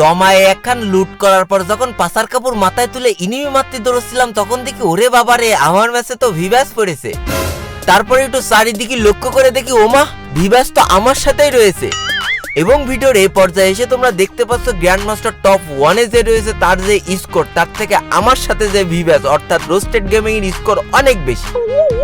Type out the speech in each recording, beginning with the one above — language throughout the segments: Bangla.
জমায়ে একখান লুট করার পর যখন পাসার কাপড় মাথায় তুলে ইনিমি মারতে দৌড়ছিলাম তখন দেখি, ওরে বাবারে, আমার ম্যাচে তো ভিবাস পড়েছে। তারপরে একটু চারিদিকে লক্ষ্য করে দেখি, ওমা, ভিভাস তো আমার সাথেই রয়েছে। এবং ভিডিওর এই পর্যায়ে এসে তোমরা দেখতে পাচ্ছ গ্র্যান্ড মাস্টার টপ ওয়ানে যে রয়েছে, তার যে স্কোর তার থেকে আমার সাথে যে ভিভ্যাস অর্থাৎ রোস্টেড গেমিং এর স্কোর অনেক বেশি।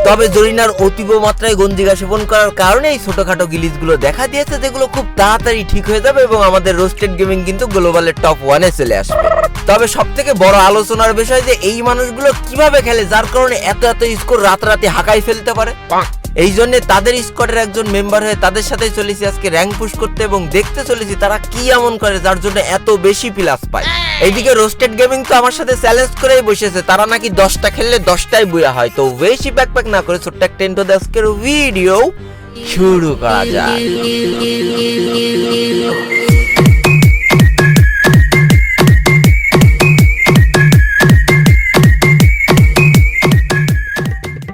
তবে জরিনার অতীব মাত্রায় গঞ্জিকা সেবন করার কারণে এই ছোটখাটো গিলিজগুলো দেখা দিয়েছে, যেগুলো খুব তাড়াতাড়ি ঠিক হয়ে যাবে এবং আমাদের রোস্টেড গেমিং কিন্তু গ্লোবালের টপ ওয়ানে চলে আসবে। তবে সব থেকে বড় আলোচনার বিষয় যে এই মানুষগুলো কীভাবে খেলে, যার কারণে এত এত স্কোর রাতারাতি হাঁকাই ফেলতে পারে? এই জন্যে তাদের স্কোয়াডের একজন মেম্বার হয়ে তাদের সাথে চলেছি আজকে র্যাঙ্ক পুশ করতে এবং দেখতে চলেছি তারা কি এমন করে যার জন্য এত বেশি প্লাস পায়। এইদিকে রোস্টেড গেমিং তো আমার সাথে চ্যালেঞ্জ করেই বসেছে, তারা নাকি দশটা খেললে দশটাই বুয়া হয়। তো বেশি ব্যাকপ্যাক না করে ছোট্ট একটা ইন্টো আজকের ভিডিও শুরু করা যায়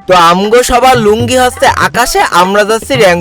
তো আমগো সবার লুঙ্গি হচ্ছে আকাশে আমরা যাচ্ছি র্যাঙ্ক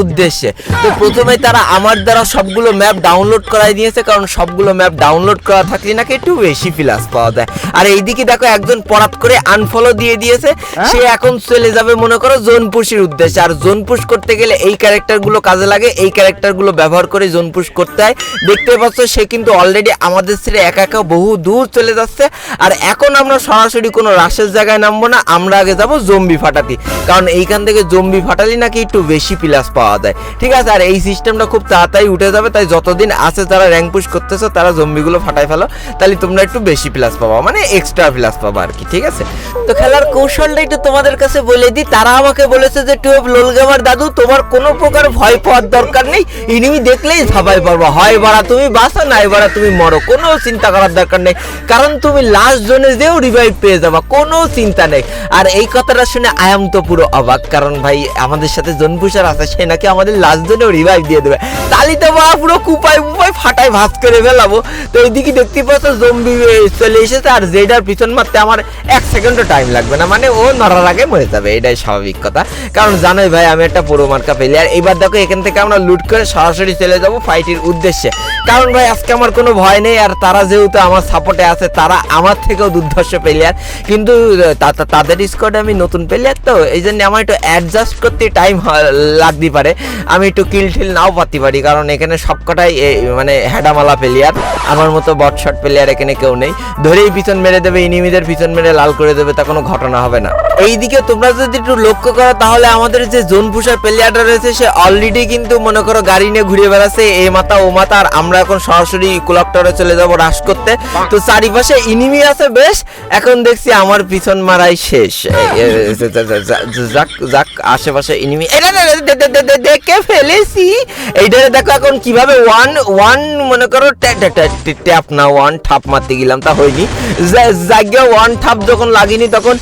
উদ্দেশ্যে। তো প্রথমে তারা আমার দ্বারা সবগুলো ম্যাপ ডাউনলোড করাই দিয়েছে কারণ সবগুলো ম্যাপ ডাউনলোড করা থাকলে নাকি একটু বেশি প্লাস পাওয়া যায়। আর এইদিকে দেখো একজন পরাত করে আনফলো দিয়ে দিয়েছে সে এখন চলে যাবে মনে করো জোন পুশির উদ্দেশ্যে। আর জোন পুশ করতে গেলে এই ক্যারেক্টারগুলো কাজে লাগে এই ক্যারেক্টারগুলো ব্যবহার করে জোন পুশ করতে হয়। দেখতে পাচ্ছ সে কিন্তু অলরেডি আমাদের ছেড়ে একা একা বহু দূর চলে যাচ্ছে। আর এখন আমরা সরাসরি কোনো রাশের জায়গায় নামবো না আমরা আগে যাব জম্বি ফাটাতি। কারণ এইখান থেকে জম্বি ফাটালি নাকি একটু বেশি প্লাস পাওয়া যায়। ঠিক আছে, আর এই সিস্টেমটা খুব তাড়াতাড়ি উঠে যাবে, তাই যতদিন আছে যারা র্যাঙ্ক পুশ করতেছো, তারা জম্বিগুলো ফাটাই ফেলো। তাহলে তোমরা একটু বেশি প্লাস পাবা মানে এক্সট্রা প্লাস পাবা আর কি, ঠিক আছে? তো খেলার কৌশলটা একটু তোমাদের কাছে বলে দিই। তারা আমাকে বলেছে যে টুয়েলভ লোলগামার দাদু, তোমার কোনো প্রকার ভয় পাওয়ার দরকার নেই। ইনিমি দেখলেই ভাবাই পারব হয় বাড়া তুমি বাঁচো, নাই বাড়া তুমি মরো। কোনো চিন্তা করার দরকার নেই। কারণ তুমি লাস্ট জোনে যেও রিভাইভ পেয়ে যাবা। কোনো চিন্তা নেই। আর এই কথাটা শুনে আয়াম তো পুরো অবাক। কারণ ভাই, আমাদের সাথে জনপুষার আছে, সে নাকি আমাদের লাস্ট জোনেও রিভাইভ দিয়ে দেবে। তালি তো বা পুরো কুপাই কুপাই ফাটাই ভাস করে ফেলাবো। তো এইদিকে দেখতে পাচ্ছ জম্বি চলে এসেছে, আর জেডার পিছন মারতে আমার এক সেকেন্ডও টাইম লাগবে না। মানে ও নড়ার আগে মরে যাবে, এটাই স্বাভাবিক কথা। কারণ জানোই ভাই, আমি একটা পুরো মার্কা প্লেয়ার এবার দেখো, এখান থেকে আমরা লুট করে সরাসরি চলে যাব ফাইটের উদ্দেশ্যে। কারণ ভাই, আজকে আমার কোনো ভয় নেই, আর তারা যেহেতু আমার সাপোর্টে আছে, তারা আমার থেকেও দুর্ধর্ষ প্লেয়ার কিন্তু, তা- তা- তাদের স্কোয়াডে আমি নতুন প্লেয়ার তো এই জন্য আমার একটু অ্যাডজাস্ট করতে টাইম লাগতে পারে। আমি একটু কিল ঠিল নাও পাতে পারি, কারণ এখানে সবকটাই মানে হেডামালা প্লেয়ার আমার মতো বটশট প্লেয়ার এখানে কেউ নেই। ধরেই পিছন মেরে দেবে ইনিমিদের পিছন মেরে লাল করে দেবে, তা কোনো ঘটনা হবে না। এইদিকে তোমরা যদি একটু লক্ষ্য করো, তাহলে আমাদের যে জোন পুষার প্লেয়ারটা রয়েছে, সে অলরেডি কিন্তু মনে করো গাড়ি নিয়ে ঘুরে বেড়াচ্ছে। এ মাথা ও মাথা আর আমরা এখন সরাসরি কুলাপটারে চলে যাব রাশ করতে। তো চারিপাশে ইনিমি আছে বেশ। এখন দেখছি আমার পিছন মারাই শেষ। যাক যাক, আশেপাশে ইনিমি দেখে ফেলেছি। এইটারে দেখো এখন কীভাবে ওয়ান ওয়ান মনে করো ট্যাপ না ওয়ান ঠাপ মারতে গেলাম, তা হয়নি। জায়গা ওয়ান ঠাপ যখন লাগিনি, তখন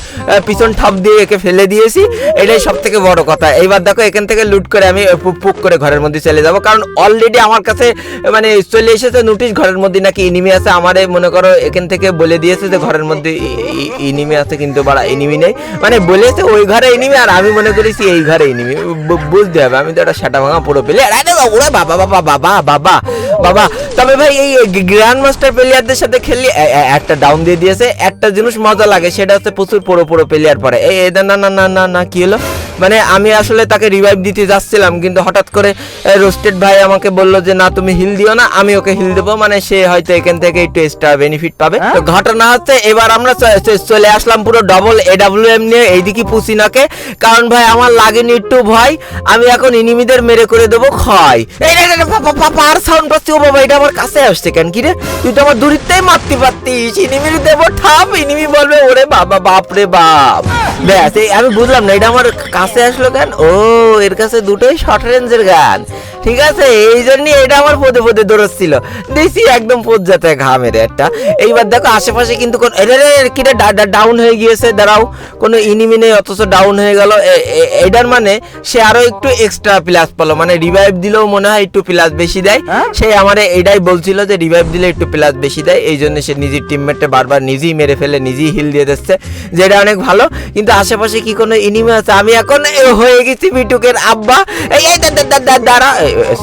পিছন ঠাপ দিয়ে একে ফেলে দিয়েছি, এটাই সব থেকে বড় কথা। এইবার দেখো, এখান থেকে লুট করে আমি পুক পুক করে ঘরের মধ্যে চলে যাব। কারণ অলরেডি আমার কাছে মানে চলে এসেছে নোটিশ ঘরের মধ্যে নাকি ইনিমি আছে। আমারে মনে করো, এখান থেকে বলে দিয়েছে যে ঘরের মধ্যে ইনিমি আছে, কিন্তু বাড়া ইনিমি নেই। মানে বলেছে ওই ঘরে ইনিমি আর আমি মনে করেছি এই ঘরে ইনিমি বুঝতে হবে, আমি তো একটা সেটা ভাঙা পুরো পেলে ওরা বাবা বাবা বাবা বাবা বাবা তবে ভাই, এই গ্র্যান্ড মাস্টার প্লেয়ারদের সাথে খেললে একটা ডাউন দিয়ে দিয়েছে। একটা জিনিস মজা লাগে, সেটা হচ্ছে প্রচুর পুরো পুরো প্লেয়ার পরে এই এই না না না না না কি হলো মানে আমি আসলে তাকে রিভাইভ দিতে যাচ্ছিলাম কিন্তু হঠাৎ করে রোস্টেড ভাই আমাকে বলল যে না তুমি হিল দিও না আমি ওকে হিল দেবো। মানে সে হয়তো এখান থেকে একটু এক্সট্রা বেনিফিট পাবে। তো ঘটনা হচ্ছে এবার আমরা চলে আসলাম পুরো ডবল এডাব্লিউ এম নিয়ে এইদিকে পুসিনাকে। কারণ ভাই আমার লাগেনি একটু ভয় আমি এখন ইনিমিদের মেরে করে দেবো ক্ষয় এই রে, রে, রে, পা- পা- পা- পার সাউন্ড পাচ্ছি। ও বাবা এটা আমার কাছে আসছে কেন? কি রে? তুই তো আমার দূরিত্বেই মারতে পারতিস। ইনিমির দেবো ঠাপ ইনিমি বলবে ওরে বাবা বাপ রে বাপ। ব্যাস এই আমি বুঝলাম না এটা আমার কাছে আসলো কেন ও এর কাছে দুটোই শর্ট রেঞ্জের গান। ঠিক আছে? এই জন্য এটা আমার পদে পদে দৌড়চ্ছিল। দেখছি একদম পোদ যাতে ঘা মেরে একটা। এইবার দেখো আশেপাশে কিন্তু কোন কিটা ডাউন হয়ে গিয়েছে দাঁড়াও। কোনো ইনিমি নেই অথচ ডাউন হয়ে গেল। এটার মানে সে আরও একটু এক্সট্রা প্লাস পেল। মানে রিভাইভ দিলেও মনে হয় একটু প্লাস বেশি দেয়। সে আমারে এটাই বলছিল যে রিভাইভ দিলে একটু প্লাস বেশি দেয়। এই জন্য সে নিজের টিমমেটে বারবার নিজেই মেরে ফেলে নিজেই হিল দিয়ে দিচ্ছে যেটা অনেক ভালো। কিন্তু আশেপাশে কি কোনো ইনিমি আছে? আমি এখন এখন হয়ে গেছি বিটুকের আব্বা। এই দাঁড়া।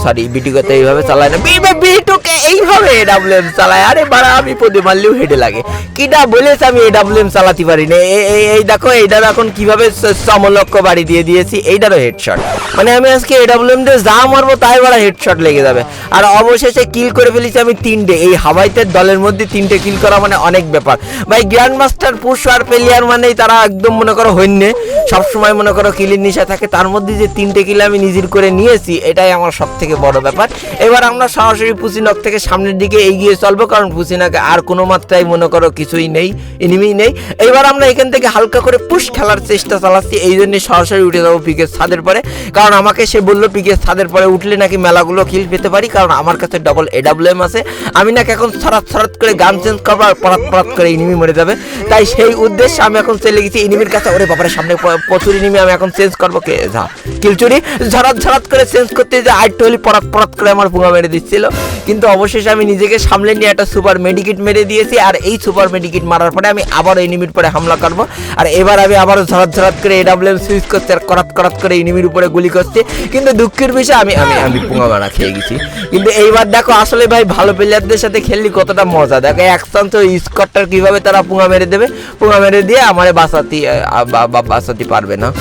সরি বিটুকে তো এইভাবে চালায় না। বিটুকে এইভাবে এডাব্লিউএম চালায়। আরে, বাড়া, আমি পদে মারলেও হেডে লাগে। কিটা বলেছে আমি এডাব্লিউএম চালাতে পারি না। এই- দেখো, এইটার এখন কীভাবে সমলক্ষ বাড়ি দিয়ে দিয়েছি। এইটারও হেডশট মানে আমি আজকে এডাব্লিউএম দিয়ে যা মারবো, তাই বড় হেডশট লেগে যাবে। আর অবশেষে কিল করে ফেলেছি আমি তিনটে। এই হাওয়াইতে দলের মধ্যে তিনটে কিল করা মানে অনেক ব্যাপার। ভাই গ্র্যান্ড মাস্টার পুষ আর প্লেয়ার মানেই তারা একদম মনে করো হইন্যে। সবসময় মনে করো কিলের নিশা থাকে, তার মধ্যে যে তিনটে কিল আমি নিজের করে নিয়েছি, এটাই আমার সব থেকে বড় ব্যাপার। এবার আমরা সরাসরি পুসিনক থেকে সামনের দিকে এগিয়ে চলবো, কারণ পুসিনকে আর কোনো মাত্রায় মনে করো কিছুই নেই এনিমি নেই। এবার আমরা এখান থেকে হালকা করে পুশ খেলার চেষ্টা চালাচ্ছি, এই জন্য সরাসরি উঠে যাব পিকের ছাদের পরে। কারণ আমাকে সে বলল পিকের ছাদের পরে উঠলে নাকি মেলাগুলো কিল পেতে পারি? কারণ আমার কাছে ডবল এডাব্লিউএম আছে। আমি নাকি এখন ছড়াত ছড়াত করে গান চেঞ্জ করব আর পরাত পরাত করে ইনিমি মরে যাবে। তাই সেই উদ্দেশ্যে আমি এখন চলে গেছি ইনিমির কাছে। ওরে বাবারে, সামনে প্রচুর ইনিমি আমি এখন চেঞ্জ করব কে? যা। কিলচুরি ঝরাত ঝরাত করে চেঞ্জ করতে যে আইট হলি পরাত পরাত করে আমার পুঙা মেরে দিচ্ছিল। কিন্তু অবশেষে আমি নিজেকে সামলে নিয়ে একটা সুপার মেডিকিট মেরে দিয়েছি আর এই সুপার মেডিকিট মারার পরে আমি আবার এনিমির পরে হামলা করব। আর এবার আমি আবারও ঝরাত ঝরাত করে এডাব্লিউএম সুইচ করছি আর করাত করাত করে এনিমির উপরে গুলি করছি। কিন্তু দুঃখের বিষয় আমি আমি আমি পুঙা মারা খেয়ে গেছি। কিন্তু এইবার দেখো আসলে ভাই ভালো প্লেয়ারদের সাথে খেললি কতটা মজা। দেখো এক চান্স ওই স্কটটার কীভাবে তারা পুঙা মেরে দেবে? পুঙা মেরে দিয়ে আমারে বাঁচাতে আহ, বা- বা- বাঁচাতে পারবে না।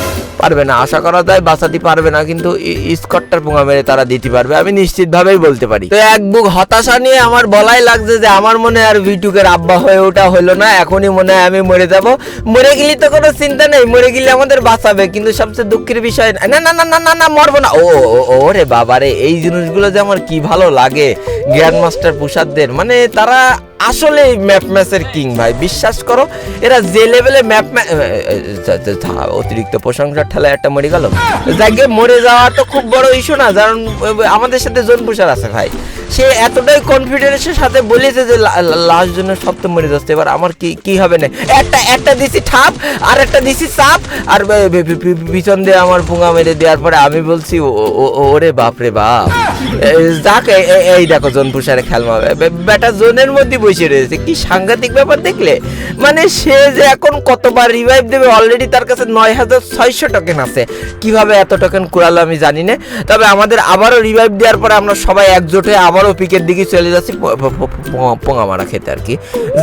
পারবে না, আশা করা যায় বাঁচাতে পারবে না, কিন্তু স্কটটার পুঙা মেরে তারা দিতে পারবে, আমি নিশ্চিতভাবেই বলতে পারি। তো এক বুক হতাশা নিয়ে আমার বলাই লাগছে যে আমার মনে আর ভিটুকের আব্বা হয়ে ওটা হলো না, এখনই মনে হয় আমি মরে যাব। মরে গেলে তো কোনো চিন্তা নেই, মরে গেলে আমাদের বাঁচাবে, কিন্তু সবচেয়ে দুঃখের বিষয়, না না না না না না, মরবো না। ও, ও- ও রে বাবারে, এই জিনিসগুলো যে আমার কি ভালো লাগে গ্র্যান্ড মাস্টার পুষারদের মানে তারা আসলে এই ম্যাপ ম্যাচের কিং ভাই, বিশ্বাস করো, এরা যে লেভেলে ম্যাপ অতিরিক্ত প্রশংসার ঠেলায় একটা মরে গেল। যাকে মরে যাওয়া তো খুব বড় ইস্যু না, কারণ আমাদের সাথে জোন পুষার আছে ভাই। সে এতটাই কনফিডেন্সের সাথে বলেছে যে লাস্ট জন্য সব তো মরে যাচ্ছে। এবার আমার কি কি হবে না? একটা একটা দিছি ঠাপ, আর একটা দিছি চাপ আর পিছন দিয়ে আমার পুঙা মেরে দেওয়ার পরে আমি বলছি ওরে বাপ রে বাপ। যাক এই দেখো জোন পুষারে খেলমা বেটা জোনের মধ্যে বসে রয়েছে। কি সাংঘাতিক ব্যাপার দেখলে? মানে সে যে এখন কতবার রিভাইভ দেবে অলরেডি তার কাছে নয় হাজার ছয়শো টোকেন আছে। কীভাবে এত টোকেন কুড়ালো আমি জানি না। তবে আমাদের আবারও রিভাইভ দেওয়ার পরে আমরা সবাই একজোট হয়ে আবারও পিকের দিকে চলে যাচ্ছি পোঙা মারা খেতে আর কি।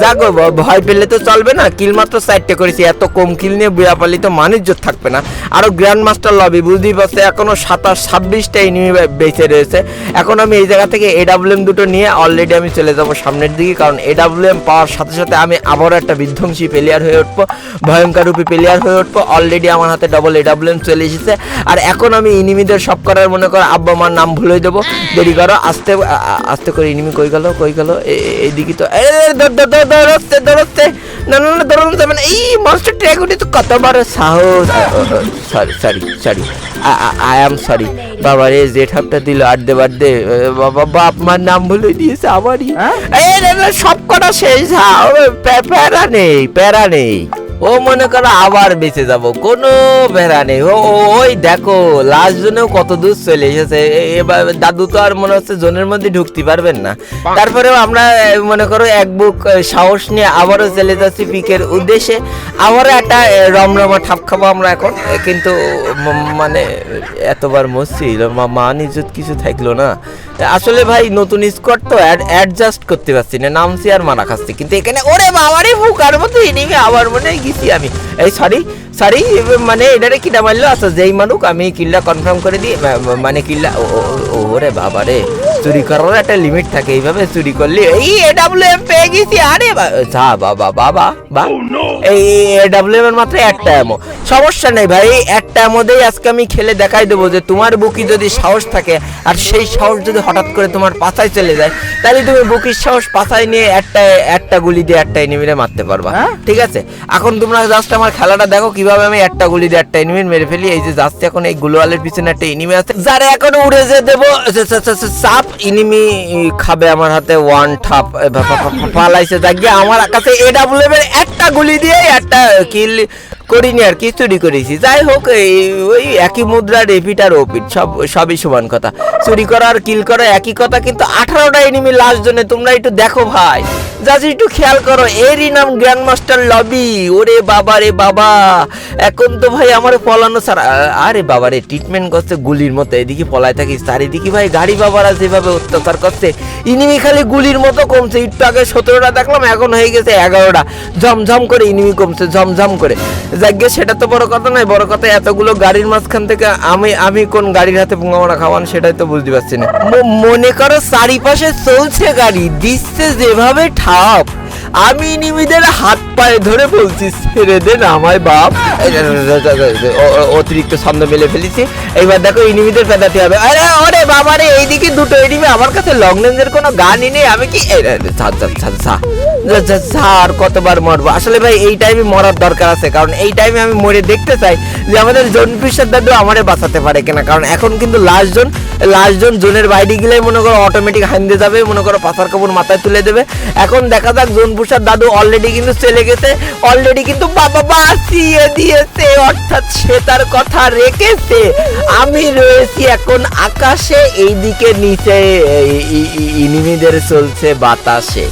যাক গো, ভ- ভয় পেলে তো চলবে না কিল মাত্র চারটে করেছি এত কম কিল নিয়ে বিরাপালি তো মানিজ্য থাকবে না। আরও গ্র্যান্ড মাস্টার লবি বুঝতেই পারছে এখনও সাতাশ ছাব্বিশটা এনিমি বেঁচে রয়েছে। এখন আমি এই জায়গা থেকে এডাব্লিউএম দুটো নিয়ে অলরেডি আমি চলে যাব সামনের দিকে কারণ এডাব্লিউএম পাওয়ার সাথে সাথে আমি আবারও একটা বিধ্বংসী প্লেয়ার হয়ে উঠবো ভয়ঙ্কর রূপী প্লেয়ার হয়ে উঠবো অলরেডি আমার হাতে ডবল এডাব্লিউএম চলে এসেছে। আর এখন আমি ইনিমিদের সব করার মনে করো আব্বা মার নাম ভুলে দেবো দেরি করো আস্তে আস্তে করে ইনিমি কই গেল কই গেল? এইদিকে তো দৌড়াচ্ছে দৌড়াচ্ছে না না না দৌড়ানো যাবে না এই মনস্টার ট্র্যাগুটি তো কত বড় সাহস sorry sorry sorry I am sorry বাবা রে যে ঠাপটা দিল আড্ডে দে বাবা বাপ মার নাম ভুলে দিয়েছে আমারই। এই রে, রে, সব কটা শেষ হাও প্যারা নেই প্যারা নেই। ও মনে করো আবার বেঁচে যাব কোনো বেড়া নেই। ও ওই দেখো লাস্ট জনেও কত দূর চলে এসেছে। এবার দাদু তো আর মনে হচ্ছে জোনের মধ্যে ঢুকতে পারবেন না। তারপরেও আমরা মনে করো এক বুক সাহস নিয়ে আবারও চলে যাচ্ছি পিকের উদ্দেশ্যে। আবারও একটা রমরমা ঠাপ খাব আমরা এখন। কিন্তু মানে এতবার মরছি মা- মান ইজ্জত কিছু থাকল না। আসলে ভাই নতুন স্কোয়াড তো অ্যাডজাস্ট করতে পারছি না নামছি আর মারা খাচ্ছি। কিন্তু এখানে ওরে বাবারে ফুকার মতো এনিমে আবার মনে হয় গেছি আমি। এই সরি সরি মানে এটারে কিনা মারলো? আচ্ছা যেই মানুষ আমি কিল্লা কনফার্ম করে দিই মানে কিল্লা ও বাবা ওরে বাবারে। চুরি করার একটা লিমিট থাকে এইভাবে চুরি করলে এই এডাব্লিউ এম পেয়ে গেছি। আরে বা- যা বাবা বাবা বা এই এডাব্লিউ এম এর মাত্র একটা এমো সমস্যা নেই ভাই এই একটা এমোতেই আজকে আমি খেলে দেখাই দেবো যে তোমার বুকি যদি সাহস থাকে আর সেই সাহস যদি হঠাৎ করে তোমার পাছায় চলে যায় তাহলে তুমি বুকির সাহস পাছায় নিয়ে একটা একটা গুলি দিয়ে একটা এনিমিরে মারতে পারবা। ঠিক আছে? এখন তোমরা জাস্ট আমার খেলাটা দেখো কীভাবে আমি একটা গুলি দিয়ে একটা এনিমি মেরে ফেলি। এই যে জাস্ট এখন এই গ্লোয়ালের পিছনে একটা এনিমি আছে যারা এখন উড়ে যে দেবো। সে- সে- সে- সে- সাপ ইনিমি খাবে আমার হাতে ওয়ান ঠাপ পালাইছে। যাক গিয়ে, আমার কাছে এ এর একটা গুলি দিয়ে একটা কিল করিনি আর কি চুরি করেছি। যাই হোক ওই একই মুদ্রা রেপিট আর ওপিট সব, সবই সমান কথা। চুরি করা আর কিল করা একই কথা, কিন্তু আঠারোটা এনিমি লাস্ট জনে তোমরা একটু দেখো ভাই। জাস্ট একটু খেয়াল করো, এরই নাম গ্র্যান্ড মাস্টার লবি। ওরে বাবা রে বাবা। এখন তো ভাই আমার পলানো স্যার আরে বাবা রে ট্রিটমেন্ট করছে গুলির মতো, এদিকে পলায় থাকিস। চারিদিকে ভাই গাড়ি বাবারা যেভাবে অত্যাচার করছে ইনিমি খালি গুলির মতো কমছে। একটু আগে সতেরোটা দেখলাম, এখন হয়ে গেছে এগারোটা। ঝমঝম করে ইনিমি কমছে, ঝমঝম করে। যাকে সেটা তো বড় কথা নয়, বড় কথা এতগুলো গাড়ির মাঝখান থেকে আমি আমি কোন গাড়ির হাতে পুঙ্গামারা খাওয়ান সেটাই তো বুঝতে পারছি না। মনে করো চারিপাশে চলছে গাড়ি, দিচ্ছে যেভাবে ঠাপ। আমি নিমিদের হাত পায়ে ধরে বলছি, ছেড়ে দে না আমায়, বাপ। অতিরিক্ত ছন্দ মেলে ফেলেছি। এইবার দেখো ইনিমিদের পেদাতে হবে। আরে, ওরে বাবা রে এইদিকে দুটো এনিমি, আমার কাছে লং রেঞ্জের কোনো গানই নেই, আমি কি আর কতবার মরবো। আসলে ভাই, এই টাইমে মরার দরকার আছে, কারণ এই টাইমে আমি মরে দেখতে চাই যে আমাদের জন পিসার দাদু আমারে বাঁচাতে পারে কিনা। কারণ এখন কিন্তু লাস্ট জন লাস্ট জন জোনের বাইরে গেলে মনে করো অটোমেটিক হাইন্দে যাবে, মনে করো পাথার কাপড় মাথায় তুলে দেবে। এখন দেখা যাক জোন পুষার দাদু অলরেডি কিন্তু চলে গেছে অলরেডি কিন্তু বাবা বাঁচিয়ে দিয়েছে, অর্থাৎ সে তার কথা রেখেছে। আমি রয়েছি এখন আকাশে, এইদিকে নিচে ইনিমিদের চলছে বাতাসে।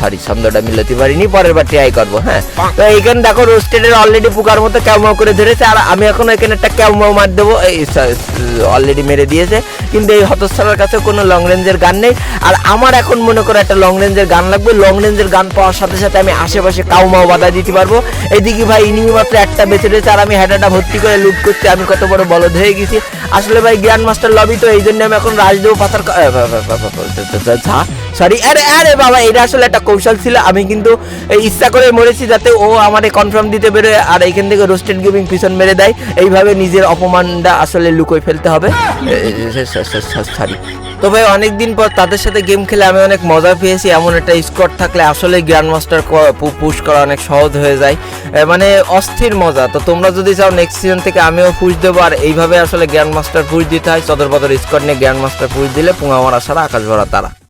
সরি ছন্দটা মিলাতে পারিনি পরের বার ট্রাই করব হ্যাঁ? তো এইখানে দেখো রোস্টেডের অলরেডি পোকার মতো ক্যাউমাও করে ধরেছে আর আমি এখন এখানে একটা ক্যাউমাও মার দেবো এই অলরেডি মেরে দিয়েছে কিন্তু এই হতস্থানের কাছে কোনো লং রেঞ্জের গান নেই আর আমার এখন মনে করো একটা লং রেঞ্জের গান লাগবে লং রেঞ্জের গান পাওয়ার সাথে সাথে আমি আশেপাশে কাউমাও বাধা দিতে পারব এদিকে ভাই ইনিমি মাত্র একটা বেঁচে রয়েছে আর আমি হেডাটা ভর্তি করে লুট করছি আমি কত বড় বলদ হয়ে গেছি আসলে ভাই গ্র্যান্ড মাস্টার লবি তো এই জন্য আমি এখন রাজদেব পাথার সরি আরে আরে বাবা, এটা আসলে একটা কৌশল ছিল। আমি কিন্তু ইচ্ছা করে মরেছি যাতে ও আমারে কনফার্ম দিতে বেরোয় আর এইখান থেকে রোস্টেড গেমিং পিছন মেরে দেয়। এইভাবে নিজের অপমানটা আসলে লুকোয় ফেলতে হবে। সরি তো ভাই, অনেকদিন পর তাদের সাথে গেম খেলে আমি অনেক মজা পেয়েছি। এমন একটা স্কোয়াড থাকলে আসলে গ্র্যান্ড মাস্টার পুশ করা অনেক সহজ হয়ে যায়। মানে অস্থির মজা। তো তোমরা যদি চাও নেক্সট সিজন থেকে আমিও পুশ দেবো, আর এইভাবে আসলে গ্র্যান্ড মাস্টার পুশ দিতে হয়। চদর বদর স্কোয়াড নিয়ে গ্র্যান্ড মাস্টার পুশ দিলে পুঙা মারা সারা আকাশ ভরা তারা।